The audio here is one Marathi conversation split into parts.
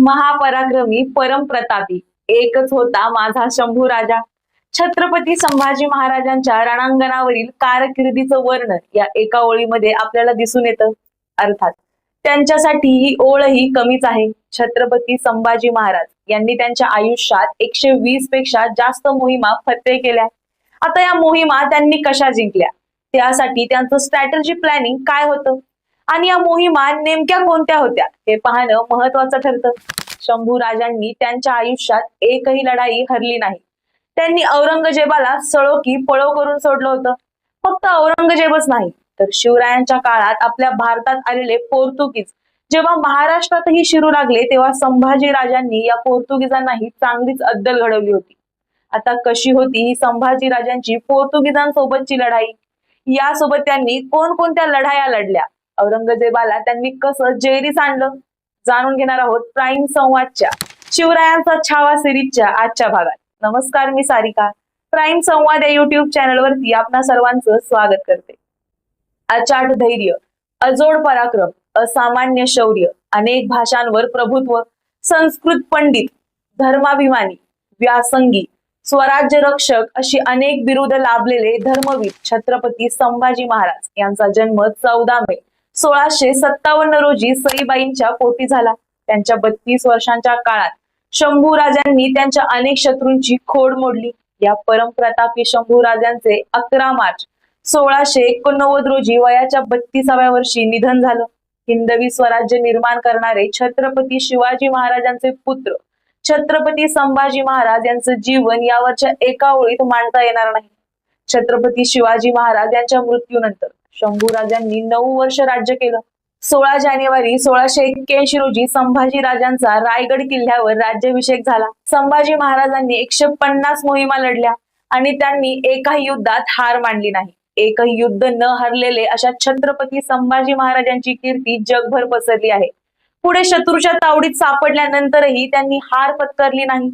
महापराक्रमी परमप्रतापी एकच होता माझा शंभू राजा. छत्रपती संभाजी महाराजांच्या रणांगणावरील कारकिर्दीचं वर्णन या एका ओळीमध्ये आपल्याला दिसून येतं. अर्थात त्यांच्यासाठी ही ओळही कमीच आहे. छत्रपती संभाजी महाराज यांनी त्यांच्या आयुष्यात एकशे वीसपेक्षा जास्त मोहिमा फत्ते केल्या. आता या मोहिमा त्यांनी कशा जिंकल्या? त्यासाठी त्यांचं स्ट्रॅटर्जी प्लॅनिंग काय होतं? आणि या मोहिमा नेमक्या कोणत्या होत्या? हे पाहणं महत्वाचं ठरतं. शंभू राजांनी त्यांच्या आयुष्यात एकही लढाई हरली नाही. त्यांनी औरंगजेबाला सळोकी पळो करून सोडलं होतं. फक्त औरंगजेबच नाही तर शिवरायांच्या काळात आपल्या भारतात आलेले पोर्तुगीज. जेव्हा महाराष्ट्रातही शिरू लागले तेव्हा संभाजी राजांनी या पोर्तुगीजांनाही चांगलीच अद्दल घडवली होती. आता कशी होती ही संभाजी राजांची पोर्तुगीजांसोबतची लढाई? यासोबत त्यांनी कोणकोणत्या लढाया लढल्या? औरंगजेबाला त्यांनी कसं जेरीस आणलं जाणून घेणार आहोत प्राईम संवादच्या. शिवरायांचा छावा सिरीजच्या आजच्या भागात. नमस्कार मी सारिका. प्राईम संवाद या युट्यूब चॅनलवरती आपणा सर्वांचं स्वागत करते. अचाट धैर्य अजोड पराक्रम असामान्य शौर्य अनेक भाषांवर प्रभुत्व संस्कृत पंडित धर्माभिमानी व्यासंगी स्वराज्य रक्षक अशी अनेक बिरुद लाभलेले धर्मवीर छत्रपती संभाजी महाराज यांचा जन्म चौदा मे सोळाशे सत्तावन्न रोजी सईबाईंच्या पोटी झाला. त्यांच्या बत्तीस वर्षांच्या काळात शंभू राजांनी त्यांच्या अनेक शत्रूंची खोड मोडली. या परमप्रतापी शंभू राजांचे अकरा मार्च सोळाशे एकोणनव्वद रोजी वयाच्या बत्तीसाव्या वर्षी निधन झालं. हिंदवी स्वराज्य निर्माण करणारे छत्रपती शिवाजी महाराजांचे पुत्र छत्रपती संभाजी महाराज यांचं जीवन यावरच्या एका ओळीत मांडता येणार नाही. छत्रपती शिवाजी महाराज यांच्या मृत्यूनंतर शंभू राजांनी नऊ वर्ष राज्य केलं. सोळा जानेवारी सोळाशे एक्क्याऐंशी रोजी संभाजी राजांचा रायगड किल्ल्यावर राज्याभिषेक झाला. संभाजी महाराजांनी एकशे पन्नास मोहिमा लढल्या आणि त्यांनी एकाही युद्धात हार मानली नाही. एकही युद्ध न हरलेले अशा छत्रपती संभाजी महाराजांची कीर्ती जगभर पसरली आहे. पुढे शत्रूच्या तावडीत सापडल्यानंतरही त्यांनी हार पत्करली नाही.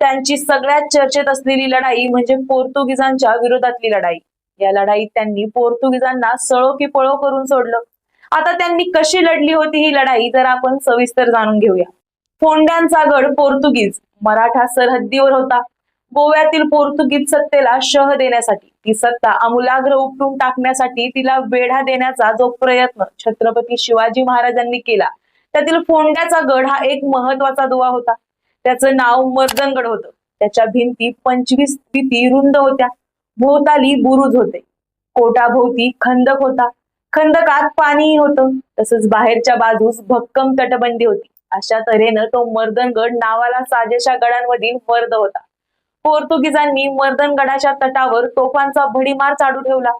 त्यांची सगळ्यात चर्चेत असलेली लढाई म्हणजे पोर्तुगीजांच्या विरोधातली लढाई. या लढाईत त्यांनी पोर्तुगीजांना सळो की पळो करून सोडलं. आता त्यांनी कशी लढली होती ही लढाई जर आपण सविस्तर जाणून घेऊया. फोंड्यांचा गड पोर्तुगीज मराठा सरहद्दीवर होता. गोव्यातील पोर्तुगीज सत्तेला शह देण्यासाठी ती सत्ता अमूलाग्र उपटून टाकण्यासाठी तिला वेढा देण्याचा जो प्रयत्न छत्रपती शिवाजी महाराजांनी केला त्यातील फोंड्याचा गड हा एक महत्त्वाचा दुवा होता. त्याचं नाव मर्दनगड होतं. त्याच्या भिंती पंचवीस भीती रुंद होत्या. भोवताली बुरुज होते. कोटाभोवती खंदक होता. खंदकात पाणीही होतं. तसंच बाहेरच्या बाजूस भक्कम तटबंदी होती. अशा तऱ्हेनं तो मर्दनगड नावाला साजेशा गडांमधील मर्द होता. पोर्तुगीजांनी मर्दनगडाच्या तटावर तोफांचा भडीमार चाडू ठेवला.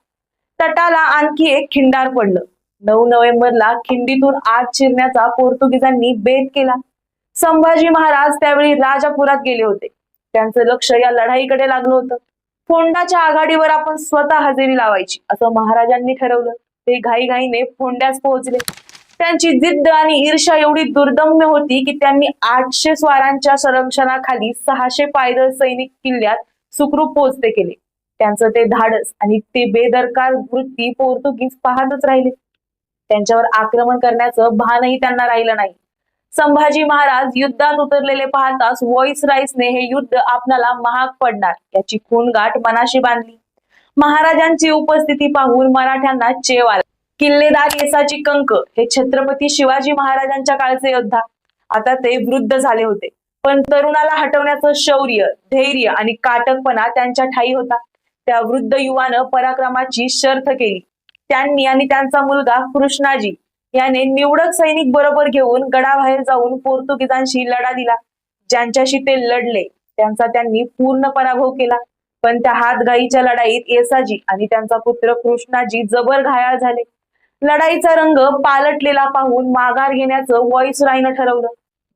तटाला आणखी एक खिंडार पडलं. नऊ नोव्हेंबरला खिंडीतून आत शिरण्याचा पोर्तुगीजांनी बेत केला. संभाजी महाराज त्यावेळी राजापुरात गेले होते. त्यांचं लक्ष या लढाईकडे लागलं होतं. फोंडाच्या आघाडीवर आपण स्वतः हजेरी लावायची. असं महाराजांनी ठरवलं. ते घाईघाईने फोंड्यास पोहोचले. त्यांची जिद्द आणि ईर्ष्या एवढी दुर्दम्य होती की त्यांनी आठशे स्वारांच्या संरक्षणाखाली सहाशे पायदळ सैनिक किल्ल्यात सुखरूप पोहोचते केले. त्यांचं ते धाडस आणि ते बेदरकार वृत्ती पोर्तुगीज पाहतच राहिले. त्यांच्यावर आक्रमण करण्याचं भानही त्यांना राहिलं नाही. संभाजी महाराज युद्धात उतरलेले पाहताच वॉइस राईसने हे युद्ध आपणाला महाग पडणार याची खून गाठ मनाशी बांधली. महाराजांची उपस्थिती पाहून मराठ्यांना चेव आला. किल्लेदार येसाची कंक हे छत्रपती शिवाजी महाराजांच्या काळचे योद्धा. आता ते वृद्ध झाले होते. पण तरुणाला हटवण्याचं शौर्य धैर्य आणि काटकपणा त्यांच्या ठाई होता. त्या वृद्ध युवानं पराक्रमाची शर्थ केली. त्यांनी आणि त्यांचा मुलगा कृष्णाजी याने निवडक सैनिक बरोबर घेऊन गडाबाहेर जाऊन पोर्तुगीजांशी लढा दिला. ज्यांच्याशी ते लढले त्यांचा त्यांनी पूर्ण पराभव केला. पण त्या हातगाईच्या लढाईत येसाजी आणि त्यांचा पुत्र कृष्णाजी जबर घायाळ झाले. लढाईचा रंग पालटलेला पाहून माघार घेण्याचं व्हॉइसरायनं ठरवलं.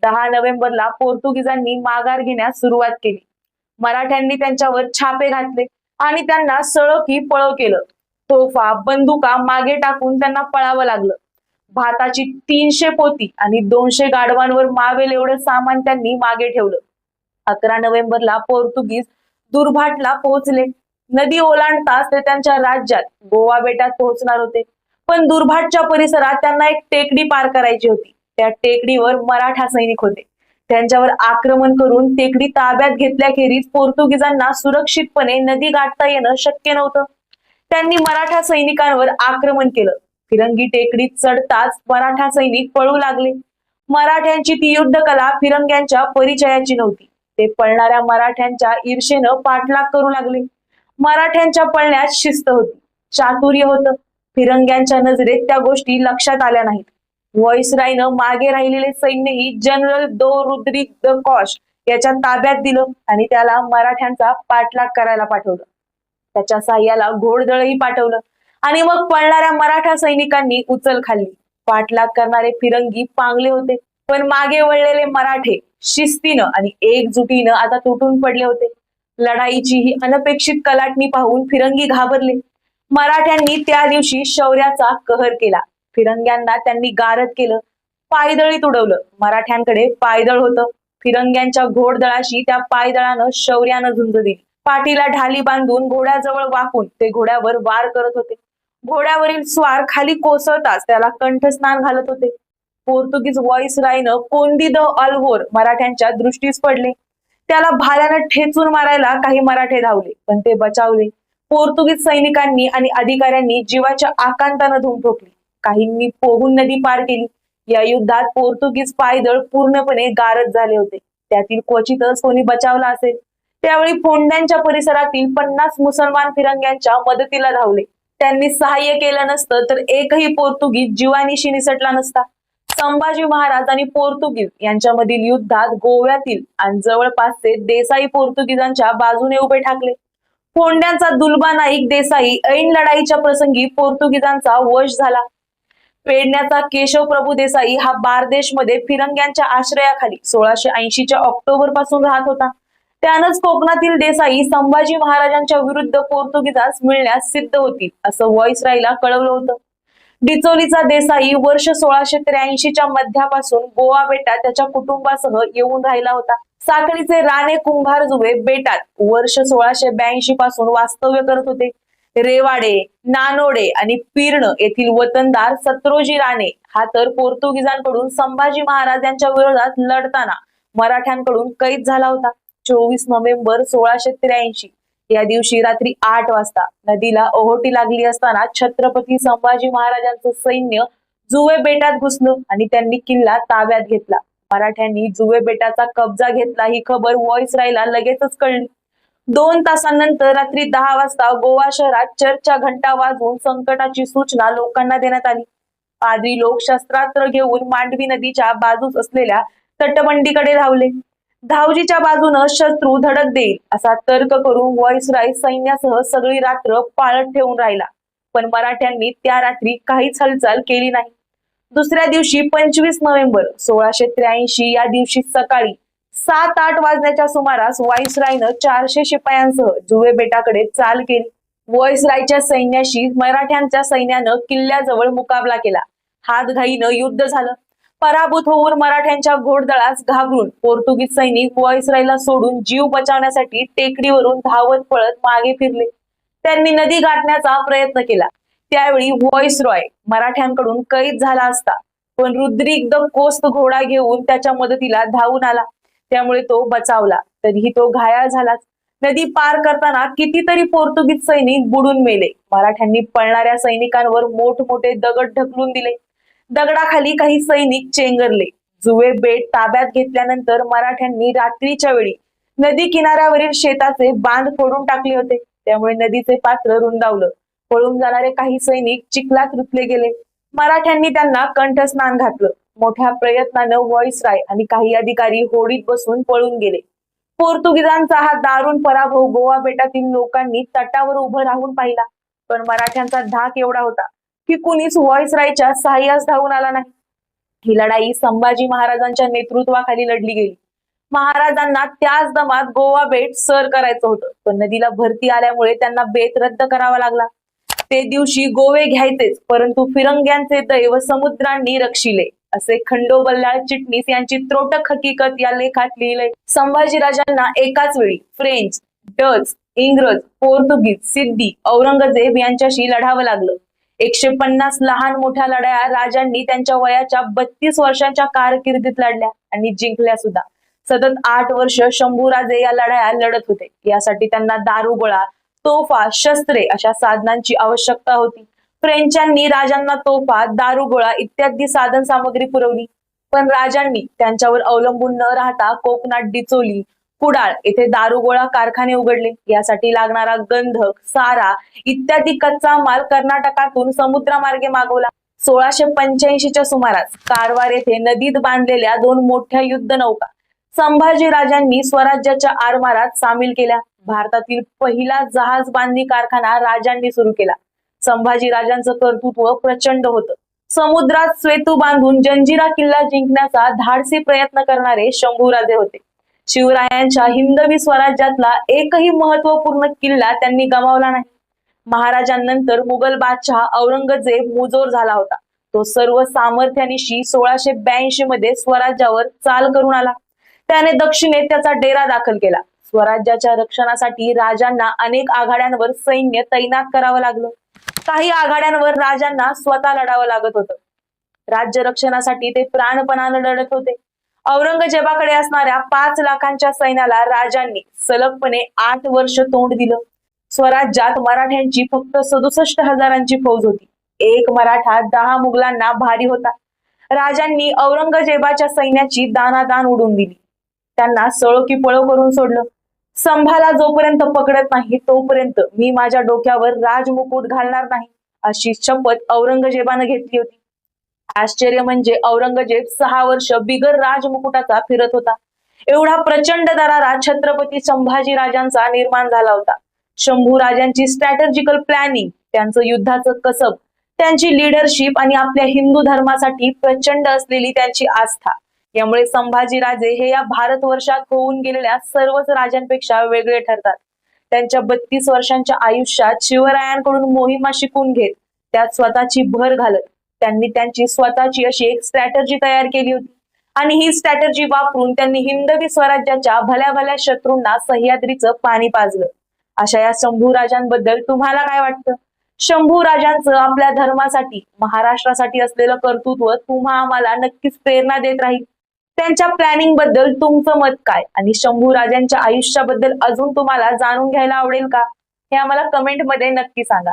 दहा नोव्हेंबरला पोर्तुगीजांनी माघार घेण्यास सुरुवात केली. मराठ्यांनी त्यांच्यावर छापे घातले आणि त्यांना सळकी पळव केलं. तोफा बंदुका मागे टाकून त्यांना पळावं लागलं. भाताची तीनशे पोती आणि दोनशे गाडवांवर मावेल एवढं सामान त्यांनी मागे ठेवलं. अकरा नोव्हेंबरला पोर्तुगीज दुर्भाटला पोहोचले. नदी ओलांडताच ते त्यांच्या राज्यात गोवा बेटात पोहोचणार होते. पण दुर्भाटच्या परिसरात त्यांना एक टेकडी पार करायची होती. त्या टेकडीवर मराठा सैनिक होते. त्यांच्यावर आक्रमण करून टेकडी ताब्यात घेतल्याखेरीज पोर्तुगीजांना सुरक्षितपणे नदी गाठता येणं शक्य नव्हतं. त्यांनी मराठा सैनिकांवर आक्रमण केलं. फिरंगी टेकडीत चढताच मराठा सैनिक पळू लागले. मराठ्यांची ती युद्ध कला फिरंग्यांच्या परिचयाची नव्हती. ते पळणाऱ्या मराठ्यांच्या ईर्षेनं पाठलाग करू लागले. मराठ्यांच्या पळण्यात शिस्त होती. चातुर्य होतं. फिरंग्यांच्या नजरेत त्या गोष्टी लक्षात आल्या नाहीत. व्हॉइसरायनं मागे राहिलेले सैन्यही जनरल दो रुद्रिक द कॉश याच्या ताब्यात दिलं आणि त्याला मराठ्यांचा पाठलाग करायला पाठवलं. त्याच्या साह्याला घोडदळही पाठवलं. आणि मग पळणाऱ्या मराठा सैनिकांनी उचल खाल्ली. पाठलाग करणारे फिरंगी पांगले होते. पण मागे वळलेले मराठे शिस्तीनं आणि एकजुटीनं आता तुटून पडले होते. लढाईची ही अनपेक्षित कलाटणी पाहून फिरंगी घाबरले. मराठ्यांनी त्या दिवशी शौर्याचा कहर केला. फिरंग्यांना त्यांनी गारद केलं. पायदळीत उडवलं मराठ्यांकडे पायदळ होतं. फिरंग्यांच्या घोडदळाशी त्या पायदळानं शौर्यानं झुंज दिली. पाठीला ढाली बांधून घोड्याजवळ वाकून ते घोड्यावर वार करत होते. घोड्यावरील स्वार खाली कोसळताच त्याला कंठस्नान घालत होते. पोर्तुगीज व्हॉइस रायनं कोंडी द अल्वोर मराठ्यांच्या दृष्टीस पडले. त्याला भाल्यानं ठेचून मारायला काही मराठे धावले पण ते बचावले. पोर्तुगीज सैनिकांनी आणि अधिकाऱ्यांनी जीवाच्या आकांतानं धूम ठोकली. काहींनी पोहून नदी पार केली. या युद्धात पोर्तुगीज पायदळ पूर्णपणे गारद झाले होते. त्यातील क्वचितच कोणी बचावला असेल. त्यावेळी फोंड्यांच्या परिसरातील पन्नास मुसलमान फिरंग्यांच्या मदतीला धावले. त्यांनी सहाय्य केलं नसतं तर एकही पोर्तुगीज जीवानीशी निसटला नसता. संभाजी महाराज आणि पोर्तुगीज यांच्यामधील युद्धात गोव्यातील आणि जवळपासचे देसाई पोर्तुगीजांच्या बाजूने उभे ठाकले. फोंड्यांचा दुलबा नाईक देसाई ऐन लढाईच्या प्रसंगी पोर्तुगीजांचा वश झाला. पेडण्याचा केशव प्रभू देसाई हा बारदेशमध्ये फिरंग्यांच्या आश्रयाखाली सोळाशे ऐंशीच्या ऑक्टोबरपासून राहत होता. त्यानंच कोकणातील देसाई संभाजी महाराजांच्या विरुद्ध पोर्तुगीजास मिळण्यास सिद्ध होतील असं व्हॉइसरायला कळवलं होतं. डिचोलीचा देसाई वर्ष सोळाशे त्र्याऐंशीच्या मध्यापासून गोवा बेटात त्याच्या कुटुंबासह येऊन राहिला होता. साखळीचे राणे कुंभार जुवे बेटात वर्ष सोळाशे ब्याऐंशी पासून वास्तव्य करत होते. रेवाडे नानोडे आणि पीर्ण येथील वतनदार सत्रोजी राणे हा तर पोर्तुगीजांकडून संभाजी महाराज यांच्या विरोधात लढताना मराठ्यांकडून कैद झाला होता. चोवीस नोव्हेंबर सोळाशे त्र्याऐंशी. या दिवशी रात्री आठ वाजता नदीला ओहोटी लागली असताना छत्रपती संभाजी महाराजांचं सैन्य जुवे बेटात घुसलं आणि त्यांनी किल्ला ताब्यात घेतला. मराठ्यांनी जुवे बेटाचा कब्जा घेतला ही खबर व्हॉइस रायला लगेचच कळली. दोन तासांनंतर रात्री दहा वाजता गोवा शहरात चर्चच्या घंटा वाजवून संकटाची सूचना लोकांना देण्यात आली. पादरी लोक शस्त्रास्त्र घेऊन मांडवी नदीच्या बाजूस असलेल्या तटबंदीकडे धावले. धावजीच्या बाजूनं शत्रू धडक देईल असा तर्क करून व्हॉइसराय सैन्यासह सगळी रात्र पाळत ठेवून राहिला. पण मराठ्यांनी त्या रात्री काहीच हालचाल केली नाही. दुसऱ्या दिवशी पंचवीस नोव्हेंबर सोळाशे त्र्याऐंशी या दिवशी सकाळी सात आठ वाजण्याच्या सुमारास व्हॉइसरायनं चारशे शिपायांसह जुवे बेटाकडे चाल केली. व्हॉइसरायच्या सैन्याशी मराठ्यांच्या सैन्यानं किल्ल्याजवळ मुकाबला केला. हातघाईनं युद्ध झालं. पराभूत होऊन मराठ्यांच्या घोडदळास घाबरून पोर्तुगीज सैनिक व्हॉइसरायला सोडून जीव बचावण्यासाठी टेकडीवरून धावत पळत मागे फिरले. त्यांनी नदी गाठण्याचा प्रयत्न केला. त्यावेळी व्हॉइस रॉय मराठ्यांकडून कैद झाला असता. पण रुद्रिक द कोस्त घोडा घेऊन त्याच्या मदतीला धावून आला. त्यामुळे तो बचावला. तरीही तो घायाळ झालाच. नदी पार करताना कितीतरी पोर्तुगीज सैनिक बुडून मेले. मराठ्यांनी पळणाऱ्या सैनिकांवर मोठमोठे दगड ढकलून दिले. दगडाखाली काही सैनिक चेंगरले. जुवे बेट ताब्यात घेतल्यानंतर मराठ्यांनी रात्रीच्या वेळी नदी किनाऱ्यावरील शेताचे बांध फोडून टाकले होते. त्यामुळे नदीचे पात्र रुंदावलं. पळून जाणारे काही सैनिक चिखलात रुतले गेले. मराठ्यांनी त्यांना कंठस्नान घातलं. मोठ्या प्रयत्नानं व्हॉइसराय आणि काही अधिकारी होडीत बसून पळून गेले. पोर्तुगीजांचा हा दारुण पराभव गोवा बेटातील लोकांनी तटावर उभं राहून पाहिला. पण मराठ्यांचा धाक एवढा होता. की कुणीच व्हॉइसरायच्या सहाय्यास धावून आला नाही. ही लढाई संभाजी महाराजांच्या नेतृत्वाखाली लढली गेली. महाराजांना त्याच दमात गोवा बेट सर करायचं होतं. पण नदीला भरती आल्यामुळे त्यांना बेत रद्द करावा लागला. ते दिवशी गोवे घ्यायचेच परंतु फिरंग्यांचे दैव समुद्रांनी रक्षिले असे खंडोबल्लाळ चिटणीस यांची त्रोटक हकीकत या लेखात लिहिले. संभाजी राजांना एकाच वेळी फ्रेंच डच इंग्रज पोर्तुगीज सिद्धी औरंगजेब यांच्याशी लढावं लागलं. एकशे पन्नास लहान मोठ्या लढाया राजांनी त्यांच्या वयाच्या बत्तीस वर्षांच्या कारकिर्दीत लढल्या आणि जिंकल्या सुद्धा. सतत आठ वर्ष शंभूराजे या लढाया लढत होते. यासाठी त्यांना दारुगोळा तोफा शस्त्रे अशा साधनांची आवश्यकता होती. फ्रेंचांनी राजांना तोफा दारुगोळा इत्यादी साधन सामग्री पुरवली. पण राजांनी त्यांच्यावर अवलंबून न राहता कोकणात डिचोली कुडाळ येथे दारुगोळा कारखाने उघडले. यासाठी लागणारा गंधक सारा इत्यादी कच्चा माल कर्नाटकातून समुद्रमार्गे मागवला. सोळाशे पंच्याऐंशीच्या सुमारास कारवार येथे नदीत बांधलेल्या दोन मोठ्या युद्ध नौका संभाजी राजांनी स्वराज्याच्या आरमारात सामील केल्या. भारतातील पहिला जहाज बांधणी कारखाना राजांनी सुरू केला. संभाजी राजांचं कर्तृत्व प्रचंड होतं. समुद्रात सेतू बांधून जंजिरा किल्ला जिंकण्याचा धाडसी प्रयत्न करणारे शंभूराजे होते. शिवरायांच्या हिंदवी स्वराज्यातला एकही महत्त्वपूर्ण किल्ला त्यांनी गमावला नाही. महाराजांनंतर मुघल बादशहा औरंगजेब मुजोर झाला होता. तो सर्व सामर्थ्यानिशी सोळाशे ब्याऐंशी मध्ये स्वराज्यावर चाल करून आला. त्याने दक्षिणेत त्याचा डेरा दाखल केला. स्वराज्याच्या रक्षणासाठी राजांना अनेक आघाड्यांवर सैन्य तैनात करावं लागलं. काही आघाड्यांवर राजांना स्वतः लढावं लागत होतं. राज्य रक्षणासाठी ते प्राणपणानं लढत होते. औरंगजेबाकडे असणाऱ्या पाच लाखांच्या सैन्याला राजांनी सलगपणे आठ वर्ष तोंड दिलं. स्वराज्यात मराठ्यांची फक्त सदुसष्ट हजारांची फौज होती. एक मराठा दहा मुघलांना भारी होता. राजांनी औरंगजेबाच्या सैन्याची दानादान उडून दिली. त्यांना सळो की पळो करून सोडलं. संभाला जोपर्यंत पकडत नाही तोपर्यंत मी माझ्या डोक्यावर राजमुकुट घालणार नाही अशी शपथ औरंगजेबानं घेतली होती. आश्चर्य म्हणजे औरंगजेब सहा वर्ष बिगर राजमुकुटाचा फिरत होता. एवढा प्रचंड दरारा छत्रपती संभाजी राजांचा निर्माण झाला होता. शंभू राजांची स्ट्रॅटर्जिकल प्लॅनिंग त्यांचं युद्धाचं कसब त्यांची लिडरशिप आणि आपल्या हिंदू धर्मासाठी प्रचंड असलेली त्यांची आस्था. यामुळे संभाजी राजे हे या भारतवर्षात होऊन गेलेल्या सर्वच राजांपेक्षा वेगळे ठरतात. त्यांच्या बत्तीस वर्षांच्या आयुष्यात शिवरायांकडून मोहिमा शिकून घेत त्यात स्वतःची भर घालत. त्यांनी त्यांची स्वतःची अशी एक स्ट्रॅटर्जी तयार केली होती. आणि ही स्ट्रॅटर्जी वापरून त्यांनी हिंदवी स्वराज्याच्या भल्या भल्या शत्रूंना सह्याद्रीचं पाणी पाजलं. अशा या शंभू राजांबद्दल तुम्हाला काय वाटतं? शंभू राजांचं आपल्या धर्मासाठी महाराष्ट्रासाठी असलेलं कर्तृत्व तुम्हा आम्हाला नक्कीच प्रेरणा देत राहील. त्यांच्या प्लॅनिंगबद्दल तुमचं मत काय? आणि शंभू राजांच्या आयुष्याबद्दल अजून तुम्हाला जाणून घ्यायला आवडेल का? हे आम्हाला कमेंटमध्ये नक्की सांगा.